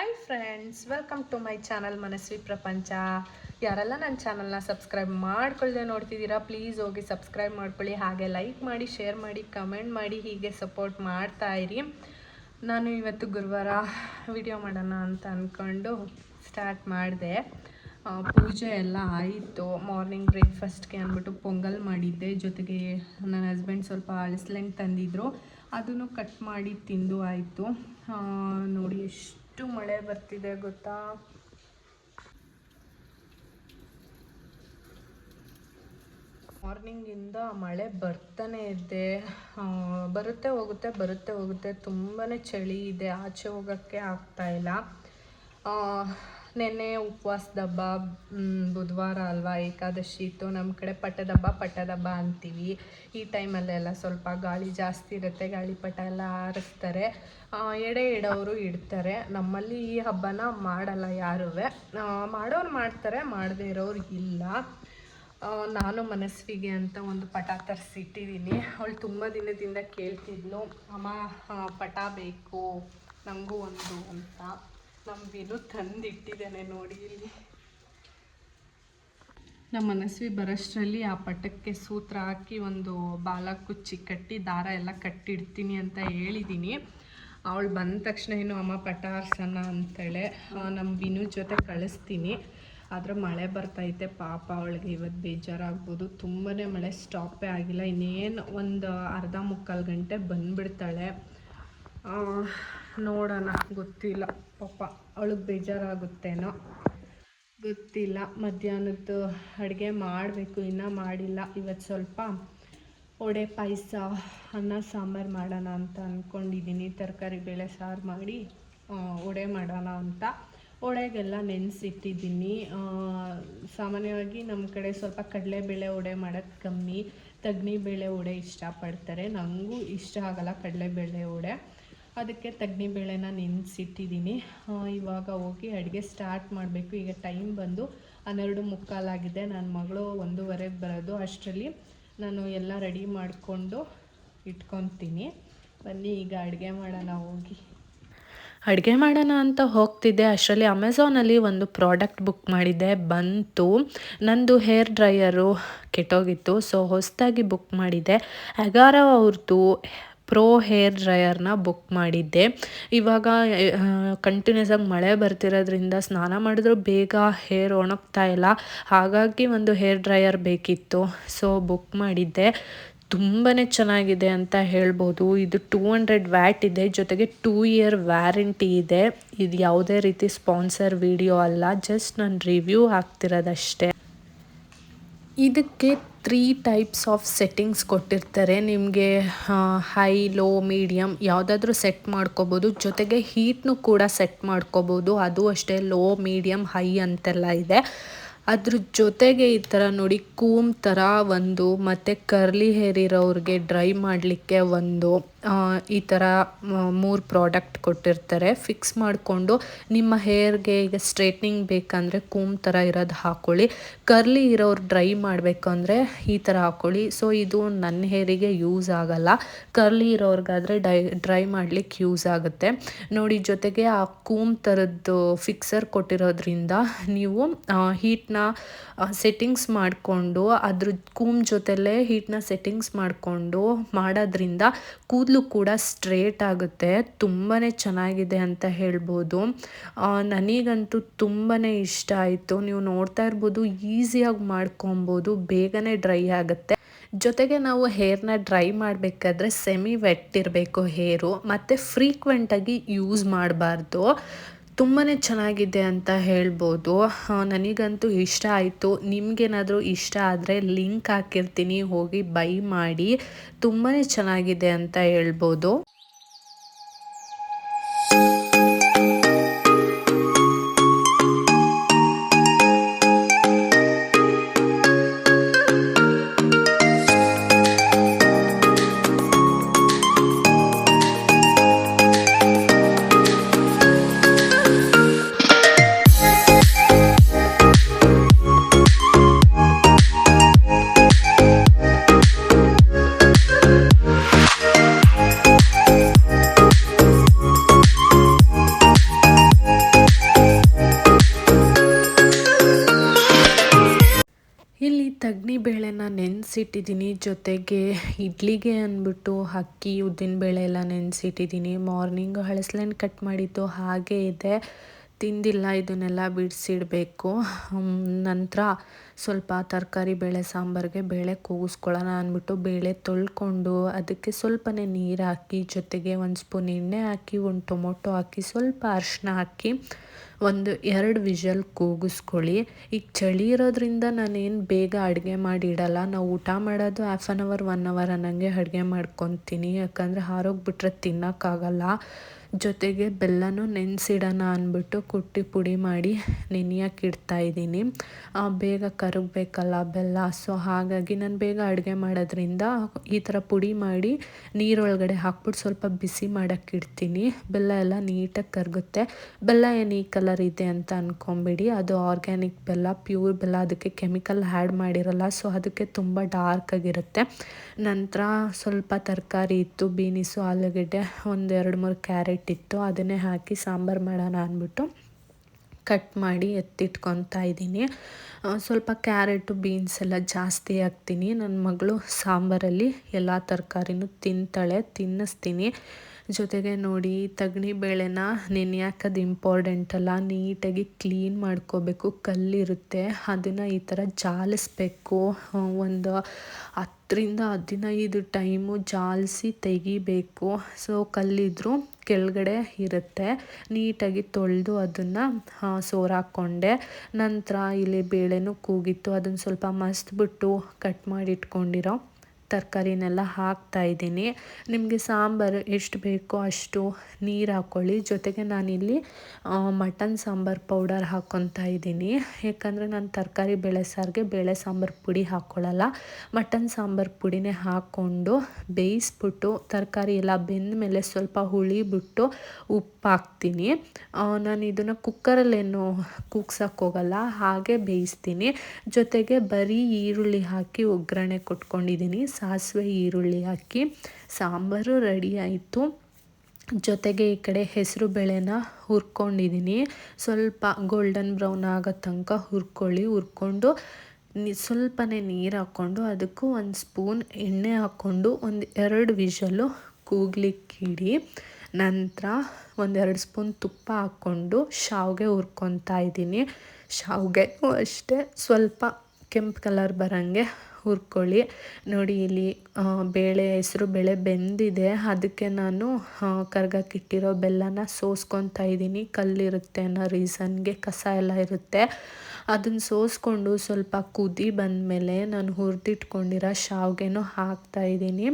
Hi friends welcome to my channel Manasvi ಪ್ರಪಂಚ ಯಾರೆಲ್ಲ ನನ್ನ ಚಾನಲ್ನ ಸಬ್ಸ್ಕ್ರೈಬ್ ಮಾಡ್ಕೊಳ್ಳದೆ ನೋಡ್ತಿದ್ದೀರಾ ಪ್ಲೀಸ್ ಹೋಗಿ ಸಬ್ಸ್ಕ್ರೈಬ್ ಮಾಡ್ಕೊಳ್ಳಿ. ಹಾಗೆ ಲೈಕ್ ಮಾಡಿ ಶೇರ್ ಮಾಡಿ ಕಮೆಂಟ್ ಮಾಡಿ, ಹೀಗೆ ಸಪೋರ್ಟ್ ಮಾಡ್ತಾ ಇರಿ. ನಾನು ಇವತ್ತು ಗುರುವಾರ ವಿಡಿಯೋ ಮಾಡೋಣ ಅಂತ ಅಂದ್ಕೊಂಡು ಸ್ಟಾರ್ಟ್ ಮಾಡಿದೆ. ಪೂಜೆ ಎಲ್ಲ ಆಯಿತು. ಮಾರ್ನಿಂಗ್ ಬ್ರೇಕ್ಫಾಸ್ಟ್ಗೆ ಅಂದ್ಬಿಟ್ಟು ಪೊಂಗಲ್ ಮಾಡಿದ್ದೆ. ಜೊತೆಗೆ ನನ್ನ ಹಸ್ಬೆಂಡ್ ಸ್ವಲ್ಪ ಅಳಿಸ್ಲೆಂಟ್ ತಂದಿದ್ರು. ಅದನ್ನು ಕಟ್ ಮಾಡಿ ತಿಂದು ಆಯಿತು. ನೋಡಿ ಎಷ್ಟು ಮಳೆ ಬರ್ತಿದೆ ಗೊತ್ತಾ? ಮಾರ್ನಿಂಗಿಂದ ಮಳೆ ಬರ್ತಾನೆ ಇದೆ. ಬರುತ್ತೆ ಹೋಗುತ್ತೆ ಬರುತ್ತೆ ಹೋಗುತ್ತೆ. ತುಂಬಾ ಚಳಿ ಇದೆ. ಆಚೆ ಹೋಗೋಕ್ಕೆ ಆಗ್ತಾ ಇಲ್ಲ. ಆ, ನೆನ್ನೆ ಉಪವಾಸದ ಹಬ್ಬ ಬುಧವಾರ ಅಲ್ವಾ, ಏಕಾದಶಿ ಇತ್ತು. ನಮ್ಮ ಕಡೆ ಪಟ್ಟದಬ್ಬ ಪಟ್ಟದಬ್ಬ ಅಂತೀವಿ. ಈ ಟೈಮಲ್ಲೆಲ್ಲ ಸ್ವಲ್ಪ ಗಾಳಿ ಜಾಸ್ತಿ ಇರುತ್ತೆ, ಗಾಳಿಪಟ ಎಲ್ಲ ಆರಿಸ್ತಾರೆ. ಎಡೆ ಇಡೋರು ಇಡ್ತಾರೆ. ನಮ್ಮಲ್ಲಿ ಈ ಹಬ್ಬನ ಮಾಡಲ್ಲ ಯಾರೂ ಮಾಡೋರು ಮಾಡ್ತಾರೆ, ಮಾಡದೇ ಇರೋರು ಇಲ್ಲ. ನಾನು ಮನಸ್ವಿಗೆ ಅಂತ ಒಂದು ಪಟ ತರಿಸಿಟ್ಟಿದ್ದೀನಿ. ಅವಳು ತುಂಬ ದಿನದಿಂದ ಕೇಳ್ತಿದ್ಲು, ಅಮ್ಮ ಪಟ ಬೇಕು ನನಗೂ ಒಂದು ಅಂತ. ನಮ್ಮ ವಿನು ತಂದಿಟ್ಟಿದ್ದಾನೆ ನೋಡಿ ಇಲ್ಲಿ. ನಮ್ಮ ಮನಸ್ವಿ ಬರೋಷ್ಟರಲ್ಲಿ ಆ ಪಟಕ್ಕೆ ಸೂತ್ರ ಹಾಕಿ ಒಂದು ಬಾಲ ಕುಚ್ಚಿ ಕಟ್ಟಿ ದಾರ ಎಲ್ಲ ಕಟ್ಟಿಡ್ತೀನಿ ಅಂತ ಹೇಳಿದ್ದೀನಿ ಅವಳು ಬಂದ ತಕ್ಷಣ ಏನು ಅಮ್ಮ ಪಟ ಆರ್ಸೋಣ ಅಂತೇಳೆ ನಮ್ಮ ವಿನು ಜೊತೆ ಕಳಿಸ್ತೀನಿ. ಆದರೆ ಮಳೆ ಬರ್ತೈತೆ, ಪಾಪ ಅವಳಿಗೆ ಇವತ್ತು ಬೇಜಾರಾಗ್ಬೋದು. ತುಂಬಾ ಮಳೆ ಸ್ಟಾಪೇ ಆಗಿಲ್ಲ. ಇನ್ನೇನು ಒಂದು ಅರ್ಧ ಮುಕ್ಕಾಲು ಗಂಟೆ ಬಂದುಬಿಡ್ತಾಳೆ. ನೋಡೋಣ. ಗೊತ್ತಿಲ್ಲ. ಪಾಪ ಅವಳಿಗೆ ಬೇಜಾರಾಗುತ್ತೇನೋ. ಗೊತ್ತಿಲ್ಲ. ಮಧ್ಯಾಹ್ನದ್ದು ಅಡುಗೆ ಮಾಡಬೇಕು, ಇನ್ನೂ ಮಾಡಿಲ್ಲ. ಇವತ್ತು ಸ್ವಲ್ಪ ಒಡೆ ಪಾಯಸ, ಅನ್ನ ಸಾಂಬಾರು ಮಾಡೋಣ ಅಂತ ಅಂದ್ಕೊಂಡಿದ್ದೀನಿ ತರಕಾರಿ, ಬೇಳೆ, ಸಾರು ಮಾಡಿ ಒಡೆ ಮಾಡೋಣ ಅಂತ. ಒಡೆಗೆಲ್ಲ ನೆನೆಸಿಟ್ಟಿದ್ದೀನಿ ಸಾಮಾನ್ಯವಾಗಿ ನಮ್ಮ ಕಡೆ ಸ್ವಲ್ಪ ಕಡಲೆಬೇಳೆ ಒಡೆ ಮಾಡೋದು ಕಮ್ಮಿ. ತಗ್ನಿಬೇಳೆ ಒಡೆ ಇಷ್ಟಪಡ್ತಾರೆ. ನನಗೂ ಇಷ್ಟ ಆಗಲ್ಲ ಕಡಲೆಬೇಳೆ ವಡೆ. ಅದಕ್ಕೆ ತಗ್ನಿ ಬೇಳೆನ ನೆನೆಸಿಟ್ಟಿದ್ದೀನಿ. ಇವಾಗ ಹೋಗಿ ಅಡುಗೆ ಸ್ಟಾರ್ಟ್ ಮಾಡಬೇಕು. ಈಗ ಟೈಮ್ ಬಂದು ಹನ್ನೆರಡು ಮುಕ್ಕಾಲಾಗಿದೆ ನನ್ನ ಮಗಳು ಒಂದೂವರೆಗೆ ಬರೋದು. ಅಷ್ಟರಲ್ಲಿ ನಾನು ಎಲ್ಲ ರೆಡಿ ಮಾಡಿಕೊಂಡು ಇಟ್ಕೊತೀನಿ. ಬನ್ನಿ, ಈಗ ಅಡುಗೆ ಮಾಡೋಣ ಹೋಗಿ. ಅಡುಗೆ ಮಾಡೋಣ ಅಂತ ಹೋಗ್ತಿದ್ದೆ. ಅಷ್ಟರಲ್ಲಿ ಅಮೆಝಾನಲ್ಲಿ ಒಂದು ಪ್ರಾಡಕ್ಟ್ ಬುಕ್ ಮಾಡಿದ್ದೆ. ಬಂತು. ನಂದು ಹೇರ್ ಡ್ರೈಯರು ಕೆಟ್ಟೋಗಿತ್ತು. ಸೊ ಹೊಸದಾಗಿ ಬುಕ್ ಮಾಡಿದ್ದೆ. ಅಗಾರ ಅವ್ರದ್ದು ಪ್ರೋ ಹೇರ್ ಡ್ರೈಯರ್ನ ಬುಕ್ ಮಾಡಿದ್ದೆ. ಇವಾಗ ಕಂಟಿನ್ಯೂಸ್ ಆಗಿ ಮಳೆ ಬರ್ತಿರೋದ್ರಿಂದ ಸ್ನಾನ ಮಾಡಿದ್ರೂ ಬೇಗ ಹೇರ್ ಒಣಗ್ತಾ ಇಲ್ಲ. ಹಾಗಾಗಿ ಒಂದು ಹೇರ್ ಡ್ರೈಯರ್ ಬೇಕಿತ್ತು. ಸೊ ಬುಕ್ ಮಾಡಿದ್ದೆ. ತುಂಬಾ ಚೆನ್ನಾಗಿದೆ ಅಂತ ಹೇಳ್ಬೋದು. ಇದು ಟೂ ಹಂಡ್ರೆಡ್ ವ್ಯಾಟ್ ಇದೆ. ಜೊತೆಗೆ ಟೂ ಇಯರ್ ವ್ಯಾರಂಟಿ ಇದೆ. ಇದು ಯಾವುದೇ ರೀತಿ ಸ್ಪಾನ್ಸರ್ ವಿಡಿಯೋ ಅಲ್ಲ. ಜಸ್ಟ್ ನಾನು ರಿವ್ಯೂ ಹಾಕ್ತಿರೋದಷ್ಟೇ. ಇದಕ್ಕೆ ತ್ರೀ ಟೈಪ್ಸ್ ಆಫ್ ಸೆಟ್ಟಿಂಗ್ಸ್ ಕೊಟ್ಟಿರ್ತಾರೆ. ನಿಮಗೆ ಹೈ ಲೋ ಮೀಡಿಯಮ್ ಯಾವುದಾದ್ರೂ ಸೆಟ್ ಮಾಡ್ಕೋಬೋದು. ಜೊತೆಗೆ ಹೀಟ್ನು ಕೂಡ ಸೆಟ್ ಮಾಡ್ಕೋಬೋದು. ಅದು ಅಷ್ಟೇ ಲೋ ಮೀಡಿಯಮ್ ಹೈ ಅಂತೆಲ್ಲ ಇದೆ. ಅದ್ರ ಜೊತೆಗೆ ಈ ಥರ ನೋಡಿ, ಕೂಮ್ ಥರ ಒಂದು, ಮತ್ತು ಕರ್ಲಿ ಹೇರ್ ಇರೋರಿಗೆ ಡ್ರೈ ಮಾಡಲಿಕ್ಕೆ ಒಂದು ಈ ಥರ ಮೂರು ಪ್ರಾಡಕ್ಟ್ ಕೊಟ್ಟಿರ್ತಾರೆ. ಫಿಕ್ಸ್ ಮಾಡಿಕೊಂಡು ನಿಮ್ಮ ಹೇರ್ಗೆ ಈಗ ಸ್ಟ್ರೇಟ್ನಿಂಗ್ ಬೇಕಂದರೆ ಕೂಮ್ ಥರ ಇರೋದು ಹಾಕ್ಕೊಳ್ಳಿ ಕರ್ಲಿ ಇರೋರು ಡ್ರೈ ಮಾಡಬೇಕು ಅಂದರೆ ಈ ಥರ ಹಾಕ್ಕೊಳ್ಳಿ ಸೊ ಇದು ನನ್ನ ಹೇರಿಗೆ ಯೂಸ್ ಆಗಲ್ಲ. ಕರ್ಲಿ ಇರೋರಿಗಾದರೆ ಡೈ ಡ್ರೈ ಮಾಡಲಿಕ್ಕೆ ಯೂಸ್ ಆಗುತ್ತೆ. ನೋಡಿ, ಜೊತೆಗೆ ಆ ಕೂಮ್ ಥರದ್ದು ಫಿಕ್ಸರ್ ಕೊಟ್ಟಿರೋದ್ರಿಂದ ನೀವು ಹೀಟ್ನ ಸೆಟ್ಟಿಂಗ್ಸ್ ಮಾಡಿಕೊಂಡು ಅದ್ರ ಕೂಮ್ ಜೊತೆಲೇ ಹೀಟ್ನ ಸೆಟ್ಟಿಂಗ್ಸ್ ಮಾಡಿಕೊಂಡು ಮಾಡೋದ್ರಿಂದ ಕೂದಲು ಕೂಡ ಸ್ಟ್ರೇಟ್ ಆಗುತ್ತೆ ತುಂಬಾ ಚೆನ್ನಾಗಿದೆ ಅಂತ ಹೇಳ್ಬೋದು. ನನಗಂತೂ ತುಂಬಾ ಇಷ್ಟ ಆಯಿತು. ನೀವು ನೋಡ್ತಾ ಇರ್ಬೋದು, ಈಸಿಯಾಗಿ ಮಾಡ್ಕೊಬೋದು, ಬೇಗನೆ ಡ್ರೈ ಆಗುತ್ತೆ. ಜೊತೆಗೆ ನಾವು ಹೇರ್ನ ಡ್ರೈ ಮಾಡಬೇಕಾದ್ರೆ ಸೆಮಿ ವೆಟ್ ಇರಬೇಕು ಹೇರು, ಮತ್ತು ಫ್ರೀಕ್ವೆಂಟಾಗಿ ಯೂಸ್ ಮಾಡಬಾರ್ದು. ತುಂಬಾ ಚೆನ್ನಾಗಿದೆ ಅಂತ ಹೇಳ್ಬೋದು. ನನಗಂತೂ ಇಷ್ಟ ಆಯಿತು. ನಿಮಗೇನಾದರೂ ಇಷ್ಟ ಆದರೆ ಲಿಂಕ್ ಹಾಕಿರ್ತೀನಿ. ಹೋಗಿ ಬೈ ಮಾಡಿ. ತುಂಬಾ ಚೆನ್ನಾಗಿದೆ ಅಂತ ಹೇಳ್ಬೋದು. ನೆನೆಸಿಟ್ಟಿದ್ದೀನಿ. ಜೊತೆಗೆ ಇಡ್ಲಿಗೆ ಅಂದ್ಬಿಟ್ಟು ಅಕ್ಕಿ, ಉದ್ದಿನ ಬೇಳೆ ಎಲ್ಲ ನೆನೆಸಿಟ್ಟಿದ್ದೀನಿ. ಮಾರ್ನಿಂಗ್ ಹಳಸ್ಲೆಣ್ಣೆ ಕಟ್ ಮಾಡಿದ್ದು ಹಾಗೆ ಇದೆ. ತಿಂದಿಲ್ಲ, ಇದನ್ನೆಲ್ಲ ಬಿಡಿಸಿಡಬೇಕು. ನಂತರ ಸ್ವಲ್ಪ ತರಕಾರಿ, ಬೇಳೆ, ಸಾಂಬಾರಿಗೆ ಬೇಳೆ ಕೂಗಿಸ್ಕೊಳ್ಳೋಣ ಅಂದ್ಬಿಟ್ಟು ಬೇಳೆ ತೊಳ್ಕೊಂಡು ಅದಕ್ಕೆ ಸ್ವಲ್ಪನೇ ನೀರು ಹಾಕಿ, ಜೊತೆಗೆ ಒಂದು ಸ್ಪೂನ್ ಎಣ್ಣೆ ಹಾಕಿ, ಒಂದು ಟೊಮೊಟೊ ಹಾಕಿ, ಸ್ವಲ್ಪ ಅರಿಶಿನ ಹಾಕಿ ಒಂದು ಎರಡು ವಿಷಲ್ ಕೂಗಿಸ್ಕೊಳ್ಳಿ. ಈಗ ಚಳಿ ಇರೋದ್ರಿಂದ ನಾನೇನು ಬೇಗ ಅಡುಗೆ ಮಾಡಿ ಇಡಲ್ಲ. ನಾವು ಊಟ ಮಾಡೋದು half an hour one hour ಅನ್ನಂಗೆ ಅಡುಗೆ ಮಾಡ್ಕೊತೀನಿ. ಯಾಕಂದರೆ ಹಾರೋಗ್ಬಿಟ್ರೆ ತಿನ್ನೋಕ್ಕಾಗಲ್ಲ. ಜೊತೆಗೆ ಬೆಲ್ಲನೂ ನೆನೆಸಿಡೋಣ ಅಂದ್ಬಿಟ್ಟು ಕುಟ್ಟಿ ಪುಡಿ ಮಾಡಿ ನೆನೆಯೋಕೆ ಇಡ್ತಾಯಿದ್ದೀನಿ ಬೇಗ ಕರಗಬೇಕಲ್ಲ ಬೆಲ್ಲ. ಸೊ ಹಾಗಾಗಿ ನಾನು ಬೇಗ ಅಡುಗೆ ಮಾಡೋದ್ರಿಂದ ಈ ಥರ ಪುಡಿ ಮಾಡಿ ನೀರೊಳಗಡೆ ಹಾಕ್ಬಿಟ್ಟು ಸ್ವಲ್ಪ ಬಿಸಿ ಮಾಡೋಕ್ಕೆ ಇಡ್ತೀನಿ. ಬೆಲ್ಲ ಎಲ್ಲ ನೀಟಾಗಿ ಕರಗುತ್ತೆ. ಬೆಲ್ಲ ಏನು ಈ ಕಲರ್ ಇದೆ ಅಂತ ಅಂದ್ಕೊಂಬಿಡಿ ಅದು ಆರ್ಗ್ಯಾನಿಕ್ ಬೆಲ್ಲ, ಪ್ಯೂರ್ ಬೆಲ್ಲ. ಅದಕ್ಕೆ ಕೆಮಿಕಲ್ ಆ್ಯಡ್ ಮಾಡಿರಲ್ಲ, ಸೊ ಅದಕ್ಕೆ ತುಂಬ ಡಾರ್ಕ್ ಆಗಿರುತ್ತೆ. ನಂತರ ಸ್ವಲ್ಪ ತರಕಾರಿ ಇತ್ತು, ಬೀನಿಸು, ಆಲೂಗಡ್ಡೆ ಒಂದು ಎರಡು ಮೂರು ಕ್ಯಾರೆಟ್ ಇತ್ತು ಅದನ್ನೇ ಹಾಕಿ ಸಾಂಬಾರು ಮಾಡೋಣ ಅಂದ್ಬಿಟ್ಟು ಕಟ್ ಮಾಡಿ ಎತ್ತಿಟ್ಕೊತಾ ಇದ್ದೀನಿ. ಸ್ವಲ್ಪ ಕ್ಯಾರೆಟು, ಬೀನ್ಸ್ ಎಲ್ಲ ಜಾಸ್ತಿ ಹಾಕ್ತೀನಿ. ನನ್ನ ಮಗಳು ಸಾಂಬಾರಲ್ಲಿ ಎಲ್ಲ ತರಕಾರಿನೂ ತಿಂತಾಳೆ, ತಿನ್ನಿಸ್ತೀನಿ. ಜೊತೆಗೆ ನೋಡಿ, ತಗಣಿ ಬೇಳೆನ ನೆನೆಯಾಕದು ಇಂಪಾರ್ಟೆಂಟ್ ಅಲ್ಲ? ನೀಟಾಗಿ ಕ್ಲೀನ್ ಮಾಡ್ಕೋಬೇಕು, ಕಲ್ಲಿರುತ್ತೆ. ಅದನ್ನು ಈ ಥರ ಜಾಲಿಸ್ಬೇಕು. ಒಂದು ಹತ್ತರಿಂದ ಹದಿನೈದು ಟೈಮು ಜಾಲಿಸಿ ತೆಗಿಬೇಕು. ಸೊ ಕಲ್ಲಿದ್ರೂ ಕೆಳಗಡೆ ಇರುತ್ತೆ. ನೀಟಾಗಿ ತೊಳೆದು ಅದನ್ನು ಸೋರಾಕ್ಕೊಂಡೆ ನಂತರ ಇಲ್ಲಿ ಬೇಳೆನೂ ಕೂಗಿತ್ತು. ಅದನ್ನು ಸ್ವಲ್ಪ ಮಸ್ತ್ಬಿಟ್ಟು ಕಟ್ ಮಾಡಿ ಇಟ್ಕೊಂಡಿರೋ ತರಕಾರಿನೆಲ್ಲ ಇದ್ದೀನಿ. ನಿಮಗೆ ಸಾಂಬಾರು ಎಷ್ಟು ಬೇಕೋ ಅಷ್ಟು ನೀರು ಹಾಕ್ಕೊಳ್ಳಿ ಜೊತೆಗೆ ನಾನಿಲ್ಲಿ ಮಟನ್ ಸಾಂಬಾರು ಪೌಡರ್ ಹಾಕ್ಕೊತಾ ಇದ್ದೀನಿ. ಯಾಕಂದರೆ ನಾನು ತರಕಾರಿ ಬೇಳೆ ಸಾರಿಗೆ ಬೇಳೆ ಸಾಂಬಾರು ಪುಡಿ ಹಾಕ್ಕೊಳ್ಳಲ್ಲ ಮಟನ್ ಸಾಂಬಾರು ಪುಡಿನೇ ಹಾಕ್ಕೊಂಡು ಬೇಯಿಸ್ಬಿಟ್ಟು ತರಕಾರಿ ಎಲ್ಲ ಬೆಂದ ಮೇಲೆ ಸ್ವಲ್ಪ ಹುಳಿ ಬಿಟ್ಟು ಉಪ್ಪು ಹಾಕ್ತೀನಿ. ನಾನು ಇದನ್ನು ಕುಕ್ಕರಲ್ಲೇನು ಕೂಗ್ಸೋಕ್ಕೆ ಹೋಗಲ್ಲ, ಹಾಗೆ ಬೇಯಿಸ್ತೀನಿ. ಜೊತೆಗೆ ಬರೀ ಈರುಳ್ಳಿ ಹಾಕಿ ಒಗ್ಗರಣೆ ಕೊಟ್ಕೊಂಡಿದ್ದೀನಿ. ಸಾಸಿವೆ, ಈರುಳ್ಳಿ ಹಾಕಿ ಸಾಂಬಾರು ರೆಡಿ ಆಯಿತು. ಜೊತೆಗೆ ಈ ಕಡೆ ಹೆಸರು ಬೇಳೆನ ಹುರ್ಕೊಂಡಿದ್ದೀನಿ ಸ್ವಲ್ಪ ಗೋಲ್ಡನ್ ಬ್ರೌನ್ ಆಗೋ ತನಕ ಹುರ್ಕೊಳ್ಳಿ. ಹುರ್ಕೊಂಡು ನಿ, ಸ್ವಲ್ಪನೇ ನೀರು ಹಾಕ್ಕೊಂಡು ಅದಕ್ಕೂ ಒಂದು ಸ್ಪೂನ್ ಎಣ್ಣೆ ಹಾಕ್ಕೊಂಡು ಒಂದು ಎರಡು ವಿಷಲು ಕೂಗ್ಲಿಕ್ಕಿಡಿ ನಂತರ ಒಂದೆರಡು ಸ್ಪೂನ್ ತುಪ್ಪ ಹಾಕ್ಕೊಂಡು ಶಾವಿಗೆ ಹುರ್ಕೊತಾ ಇದ್ದೀನಿ ಶಾವಿಗೆ ಅಷ್ಟೇ. ಸ್ವಲ್ಪ ಕೆಂಪು ಕಲರ್ ಬರೋಂಗೆ ಹುರ್ಕೊಳ್ಳಿ. ನೋಡಿ ಇಲ್ಲಿ ಬೇಳೆ ಹೆಸರು, ಬೇಳೆ ಬೆಂದಿದೆ. ಅದಕ್ಕೆ ನಾನು ಕರ್ಗಕ್ಕಿಟ್ಟಿರೋ ಬೆಲ್ಲನ ಸೋಸ್ಕೊತಾ ಇದ್ದೀನಿ. ಕಲ್ಲಿರುತ್ತೆ ಅನ್ನೋ ರೀಸನ್ಗೆ ಕಸ ಎಲ್ಲ ಇರುತ್ತೆ. ಅದನ್ನು ಸೋಸ್ಕೊಂಡು ಸ್ವಲ್ಪ ಕುದಿ ಬಂದಮೇಲೆ ನಾನು ಹುರಿದಿಟ್ಕೊಂಡಿರೋ ಹಾಕ್ತಾ ಇದ್ದೀನಿ.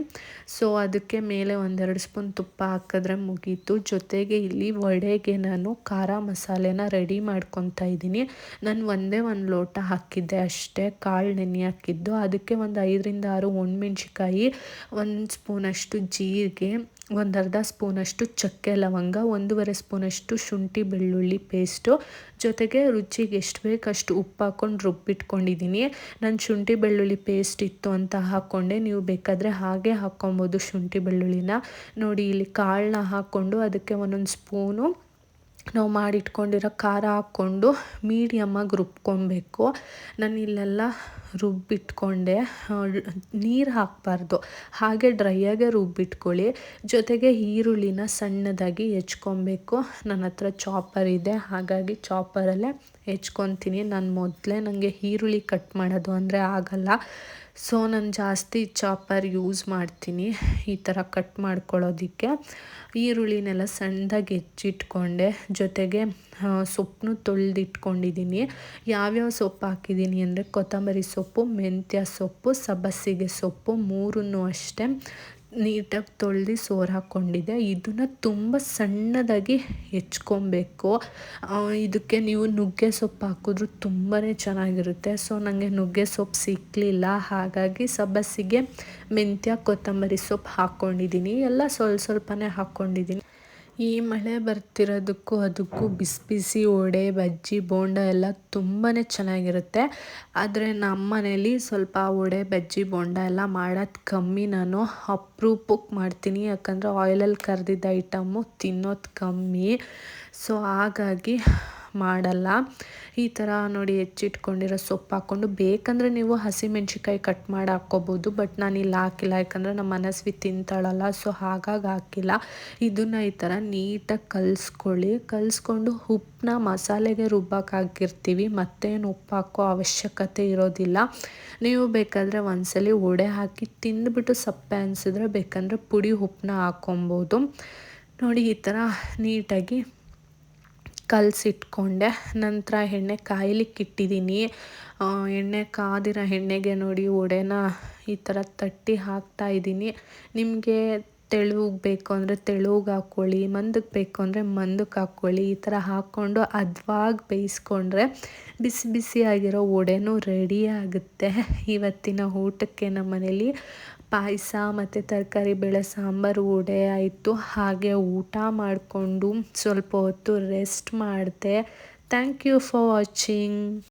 ಸೊ ಅದಕ್ಕೆ ಮೇಲೆ ಒಂದೆರಡು ಸ್ಪೂನ್ ತುಪ್ಪ ಹಾಕಿದ್ರೆ ಮುಗೀತು. ಜೊತೆಗೆ ಇಲ್ಲಿ ವಡೆಗೆ ನಾನು ಖಾರ ಮಸಾಲೆನ ರೆಡಿ ಮಾಡ್ಕೊತಾ ಇದ್ದೀನಿ. ನಾನು ಒಂದೇ ಒಂದು ಲೋಟ ಹಾಕಿದ್ದೆ ಅಷ್ಟೇ, ಕಾಳು ನೆನೆ ಹಾಕಿದ್ದು. ಅದಕ್ಕೆ ಒಂದು ಐದರಿಂದ ಆರು ಒಣಮೆಣ್ಸಿಕಾಯಿ ಒಂದು ಸ್ಪೂನಷ್ಟು ಜೀರಿಗೆ ಒಂದು ಅರ್ಧ ಸ್ಪೂನಷ್ಟು ಚಕ್ಕೆ ಲವಂಗ, ಒಂದೂವರೆ ಸ್ಪೂನಷ್ಟು ಶುಂಠಿ ಬೆಳ್ಳುಳ್ಳಿ ಪೇಸ್ಟು. ಜೊತೆಗೆ ರುಚಿಗೆ ಎಷ್ಟು ಬೇಕಷ್ಟು ಉಪ್ಪು ಹಾಕ್ಕೊಂಡು ರುಬ್ಬಿಟ್ಕೊಂಡಿದ್ದೀನಿ. ನಾನು ಶುಂಠಿ ಬೆಳ್ಳುಳ್ಳಿ ಪೇಸ್ಟ್ ಇತ್ತು ಅಂತ ಹಾಕ್ಕೊಂಡೆ. ನೀವು ಬೇಕಾದರೆ ಹಾಗೆ ಹಾಕ್ಕೊಬೋದು ಶುಂಠಿ ಬೆಳ್ಳುಳ್ಳಿನ. ನೋಡಿ, ಇಲ್ಲಿ ಕಾಳನ್ನ ಹಾಕ್ಕೊಂಡು ಅದಕ್ಕೆ ಒಂದೊಂದು ಸ್ಪೂನು ನಾವು ಮಾಡಿಟ್ಕೊಂಡಿರೋ ಖಾರ ಹಾಕ್ಕೊಂಡು ಮೀಡಿಯಮ್ಮಾಗಿ ರುಬ್ಕೊಬೇಕು. ನಾನು ಇಲ್ಲೆಲ್ಲ ರುಬ್ಬಿಟ್ಕೊಂಡೆ. ನೀರು ಹಾಕಬಾರ್ದು. ಹಾಗೆ ಡ್ರೈಯಾಗೆ ರುಬ್ಬಿಟ್ಕೊಳ್ಳಿ. ಜೊತೆಗೆ ಈರುಳ್ಳಿನ ಸಣ್ಣದಾಗಿ ಹೆಚ್ಕೊಬೇಕು. ನನ್ನ ಹತ್ರ ಚಾಪರ್ ಇದೆ. ಹಾಗಾಗಿ ಚಾಪರಲ್ಲೇ ಹೆಚ್ಕೊತೀನಿ. ನಾನು ಮೊದಲೇ ನನಗೆ ಈರುಳ್ಳಿ ಕಟ್ ಮಾಡೋದು ಅಂದರೆ ಆಗಲ್ಲ. ಸೊ ನಾನು ಜಾಸ್ತಿ ಚಾಪರ್ ಯೂಸ್ ಮಾಡ್ತೀನಿ ಈ ಥರ ಕಟ್ ಮಾಡ್ಕೊಳ್ಳೋದಕ್ಕೆ. ಈರುಳ್ಳಿನೆಲ್ಲ ಸಣ್ಣದಾಗಿ ಹೆಚ್ಚಿಟ್ಕೊಂಡೆ. ಜೊತೆಗೆ ಸೊಪ್ಪನ್ನು ತೊಳೆದಿಟ್ಕೊಂಡಿದ್ದೀನಿ. ಯಾವ್ಯಾವ ಸೊಪ್ಪು ಹಾಕಿದ್ದೀನಿ ಅಂದರೆ ಕೊತ್ತಂಬರಿ ಸೊಪ್ಪು, ಮೆಂತ್ಯ ಸೊಪ್ಪು ಸಬ್ಬಸಿಗೆ ಸೊಪ್ಪು, ಮೂರನ್ನು ಅಷ್ಟೇ ನೀಟಾಗಿ ತೊಳೆದು ಸೋರು ಹಾಕ್ಕೊಂಡಿದ್ದೆ. ಇದನ್ನು ತುಂಬ ಸಣ್ಣದಾಗಿ ಹೆಚ್ಕೊಬೇಕು. ಇದಕ್ಕೆ ನೀವು ನುಗ್ಗೆ ಸೊಪ್ಪು ಹಾಕಿದ್ರು ತುಂಬಾ ಚೆನ್ನಾಗಿರುತ್ತೆ. ಸೊ ನನಗೆ ನುಗ್ಗೆ ಸೊಪ್ಪು ಸಿಕ್ಕಲಿಲ್ಲ ಹಾಗಾಗಿ ಸಬ್ಬಸಿಗೆ ಮೆಂತ್ಯ, ಕೊತ್ತಂಬರಿ ಸೊಪ್ಪು ಹಾಕ್ಕೊಂಡಿದ್ದೀನಿ. ಎಲ್ಲ ಸ್ವಲ್ಪ ಸ್ವಲ್ಪನೇ ಹಾಕ್ಕೊಂಡಿದ್ದೀನಿ. ಈ ಮಳೆ ಬರ್ತಿರೋದಕ್ಕೂ ಅದಕ್ಕೂ ಬಿಸಿ ಬಿಸಿ ವಡೆ ಬಜ್ಜಿ, ಬೋಂಡ ಎಲ್ಲ ತುಂಬಾ ಚೆನ್ನಾಗಿರುತ್ತೆ. ಆದರೆ ನಮ್ಮ ಮನೇಲಿ ಸ್ವಲ್ಪ ವಡೆ ಬಜ್ಜಿ, ಬೋಂಡ ಎಲ್ಲ ಮಾಡೋದು ಕಮ್ಮಿ. ನಾನು ಅಪ್ರೂಪಕ್ಕೆ ಮಾಡ್ತೀನಿ. ಯಾಕಂದರೆ ಆಯಿಲಲ್ಲಿ ಕರೆದಿದ್ದ ಐಟಮ್ಮು ತಿನ್ನೋದು ಕಮ್ಮಿ. ಸೊ ಹಾಗಾಗಿ ಮಾಡಲ್ಲ. ಈ ಥರ ನೋಡಿ ಹೆಚ್ಚಿಟ್ಕೊಂಡಿರೋ ಸೊಪ್ಪು ಹಾಕ್ಕೊಂಡು ಬೇಕಂದರೆ ನೀವು ಹಸಿಮೆಣ್ಸಿಕಾಯಿ ಕಟ್ ಮಾಡಿ ಹಾಕ್ಕೋಬೋದು ಬಟ್ ನಾನು ಇಲ್ಲಿ ಹಾಕಿಲ್ಲ. ಯಾಕಂದರೆ ನಮ್ಮ ಮನಸ್ವಿ ತಿಂತಾಳಲ್ಲ ಸೊ ಹಾಗಾಗಿ ಹಾಕಿಲ್ಲ. ಇದನ್ನು ಈ ಥರ ನೀಟಾಗಿ ಕಲಿಸ್ಕೊಳ್ಳಿ. ಕಲಿಸ್ಕೊಂಡು ಉಪ್ಪನ್ನ ಮಸಾಲೆಗೆ ರುಬ್ಬಕ್ಕೆ ಹಾಕಿರ್ತೀವಿ. ಮತ್ತೇನು ಉಪ್ಪು ಹಾಕೋ ಅವಶ್ಯಕತೆ ಇರೋದಿಲ್ಲ. ನೀವು ಬೇಕಾದರೆ ಒಂದ್ಸಲಿ ಒಡೆ ಹಾಕಿ ತಿಂದುಬಿಟ್ಟು ಸಪ್ಪೆ ಅನಿಸಿದ್ರೆ ಬೇಕಂದರೆ ಪುಡಿ ಉಪ್ಪನ್ನ ಹಾಕ್ಕೊಬೋದು. ನೋಡಿ ಈ ಥರ ನೀಟಾಗಿ ಕಲಸಿಟ್ಕೊಂಡೆ. ನಂತರ ಎಣ್ಣೆ ಕಾಯ್ಲಿಕ್ಕೆ ಇಟ್ಟಿದ್ದೀನಿ. ಎಣ್ಣೆ ಕಾದಿರೋ ಎಣ್ಣೆಗೆ ನೋಡಿ ಒಡೆನ ಈ ಥರ ತಟ್ಟಿ ಹಾಕ್ತಾ ಇದ್ದೀನಿ. ನಿಮಗೆ ತೆಳುಗೆ ಬೇಕು ಅಂದರೆ ತೆಳುಗೆ ಹಾಕ್ಕೊಳ್ಳಿ ಮಂದಕ್ಕೆ ಬೇಕು ಅಂದರೆ ಮಂದಕ್ಕೆ ಹಾಕ್ಕೊಳ್ಳಿ. ಈ ಥರ ಹಾಕ್ಕೊಂಡು ಅದ್ವಾಗಿ ಬೇಯಿಸ್ಕೊಂಡ್ರೆ ಬಿಸಿ ಬಿಸಿಯಾಗಿರೋ ವಡೆನೂ ರೆಡಿ ಆಗುತ್ತೆ. ಇವತ್ತಿನ ಊಟಕ್ಕೆ ನಮ್ಮ ಮನೇಲಿ ಪಾಯಸ ಮತ್ತು ತರಕಾರಿ, ಬೇಳೆ, ಸಾಂಬಾರು, ವಡೆ ಆಯಿತು. ಹಾಗೆ ಊಟ ಮಾಡಿಕೊಂಡು ಸ್ವಲ್ಪ ಹೊತ್ತು ರೆಸ್ಟ್ ಮಾಡಿದೆ. Thank you for watching